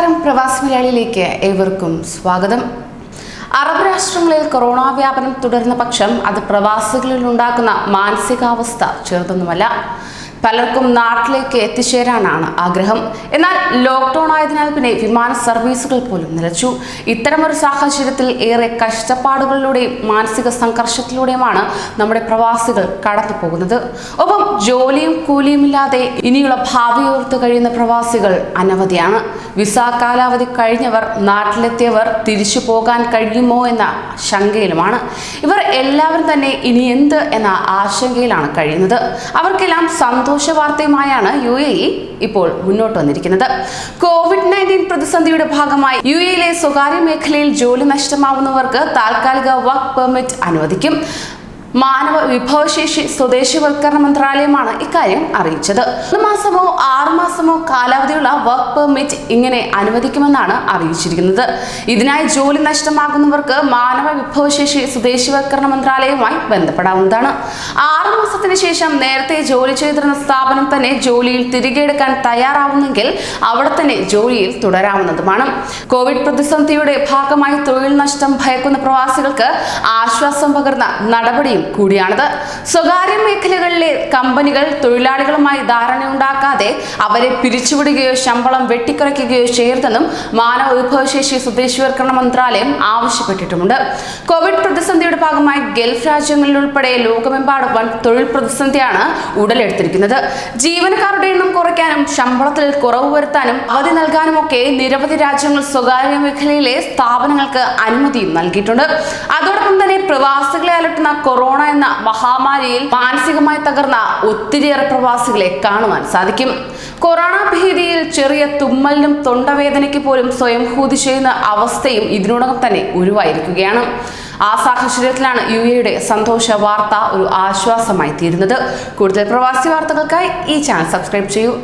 പ്രവാസി മലയാളിയിലേക്ക് ഏവർക്കും സ്വാഗതം. അറബ് രാഷ്ട്രങ്ങളിൽ കൊറോണ വ്യാപനം തുടരുന്ന പക്ഷം അത് പ്രവാസികളിൽ ഉണ്ടാക്കുന്ന മാനസികാവസ്ഥ ചെറുതൊന്നുമല്ല. പലർക്കും നാട്ടിലേക്ക് എത്തിച്ചേരാനാണ് ആഗ്രഹം. എന്നാൽ ലോക്ക്ഡൌൺ ആയതിനാൽ പിന്നെ വിമാന സർവീസുകൾ പോലും നിലച്ചു. ഇത്തരമൊരു സാഹചര്യത്തിൽ ഏറെ കഷ്ടപ്പാടുകളിലൂടെയും മാനസിക സംഘർഷത്തിലൂടെയുമാണ് നമ്മുടെ പ്രവാസികൾ കടന്നു പോകുന്നത്. ഒപ്പം ജോലിയും കൂലിയും ഇല്ലാതെ ഇനിയുള്ള ഭാവി ഓർത്ത് കഴിയുന്ന പ്രവാസികൾ അനവധിയാണ്. വിസ കാലാവധി കഴിഞ്ഞവർ നാട്ടിലെത്തിയവർ തിരിച്ചു പോകാൻ കഴിയുമോ എന്ന ശങ്കയിലുമാണ്. ഇവർ എല്ലാവരും തന്നെ ഇനി എന്ത് എന്ന ആശങ്കയിലാണ് കഴിയുന്നത്. അവർക്കെല്ലാം സന്തോഷ വാർത്തയുമായാണ് യു എ ഇ ഇപ്പോൾ മുന്നോട്ട് വന്നിരിക്കുന്നത്. കോവിഡ് നയന്റീൻ പ്രതിസന്ധിയുടെ ഭാഗമായി യു എയിലെ സ്വകാര്യ മേഖലയിൽ ജോലി നഷ്ടമാവുന്നവർക്ക് താൽക്കാലിക വർക്ക് പെർമിറ്റ് അനുവദിക്കും. മാനവ വിഭവശേഷി സ്വദേശിവൽക്കരണ മന്ത്രാലയമാണ് ഇക്കാര്യം അറിയിച്ചത്. ഒരു മാസമോ ആറ് മാസമോ കാലാവധിയുള്ള വർക്ക് പെർമിറ്റ് ഇങ്ങനെ അനുവദിക്കുമെന്നാണ് അറിയിച്ചിരിക്കുന്നത്. ഇതിനായി ജോലി നഷ്ടമാകുന്നവർക്ക് മാനവ വിഭവശേഷി സ്വദേശിവൽക്കരണ മന്ത്രാലയവുമായി ബന്ധപ്പെടാവുന്നതാണ്. ആറു മാസത്തിന് ശേഷം നേരത്തെ ജോലി ചെയ്തിരുന്ന സ്ഥാപനം തന്നെ ജോലിയിൽ തിരികെ എടുക്കാൻ തയ്യാറാവുന്നെങ്കിൽ അവിടെ തന്നെ ജോലിയിൽ തുടരാവുന്നതുമാണ്. കോവിഡ് പ്രതിസന്ധിയുടെ ഭാഗമായി തൊഴിൽ നഷ്ടം ഭയക്കുന്ന പ്രവാസികൾക്ക് ആശ്വാസം പകർന്ന നടപടിയും കൂടിയാണിത്. സ്വകാര്യ മേഖലകളിലെ കമ്പനികൾ തൊഴിലാളികളുമായി ധാരണയുണ്ടാക്കാതെ അവരെ പിരിച്ചുവിടുകയോ ശമ്പളം വെട്ടിക്കുറയ്ക്കുകയോ ചെയ്യരുതെന്നും മാനവ വിഭവശേഷി സ്വദേശീവൽക്കരണ മന്ത്രാലയം ആവശ്യപ്പെട്ടിട്ടുമുണ്ട്. കോവിഡ് പ്രതിസന്ധിയുടെ ഭാഗമായി ഗൾഫ് രാജ്യങ്ങളിൽ ഉൾപ്പെടെ ലോകമെമ്പാടും വൻ തൊഴിൽ പ്രതിസന്ധിയാണ് ഉടലെടുത്തിരിക്കുന്നത്. ജീവനക്കാരുടെ എണ്ണം കുറയ്ക്കാനും ശമ്പളത്തിൽ കുറവ് വരുത്താനും അവധി നൽകാനുമൊക്കെ നിരവധി രാജ്യങ്ങൾ സ്വകാര്യ മേഖലയിലെ സ്ഥാപനങ്ങൾക്ക് അനുമതിയും നൽകിയിട്ടുണ്ട്. അതോടൊപ്പം തന്നെ പ്രവാസികളെ അലട്ടുന്ന കൊറോണ എന്ന മഹാമാരിയിൽ മാനസികമായി തകർന്ന ഒത്തിരിയേറെ പ്രവാസികളെ കാണുവാൻ സാധിക്കും. കൊറോണ ഭീതിയിൽ ചെറിയ തുമ്മലിനും തൊണ്ടവേദനയ്ക്ക് പോലും സ്വയം ഹൂതി ചെയ്യുന്ന അവസ്ഥയും ഇതിനോടകം തന്നെ ഉരുവായിരിക്കുകയാണ്. ആ സാഹചര്യത്തിലാണ് യു എയുടെ സന്തോഷ വാർത്ത ഒരു ആശ്വാസമായി തീരുന്നത്. കൂടുതൽ പ്രവാസി വാർത്തകൾക്കായി ഈ ചാനൽ സബ്സ്ക്രൈബ് ചെയ്യൂ.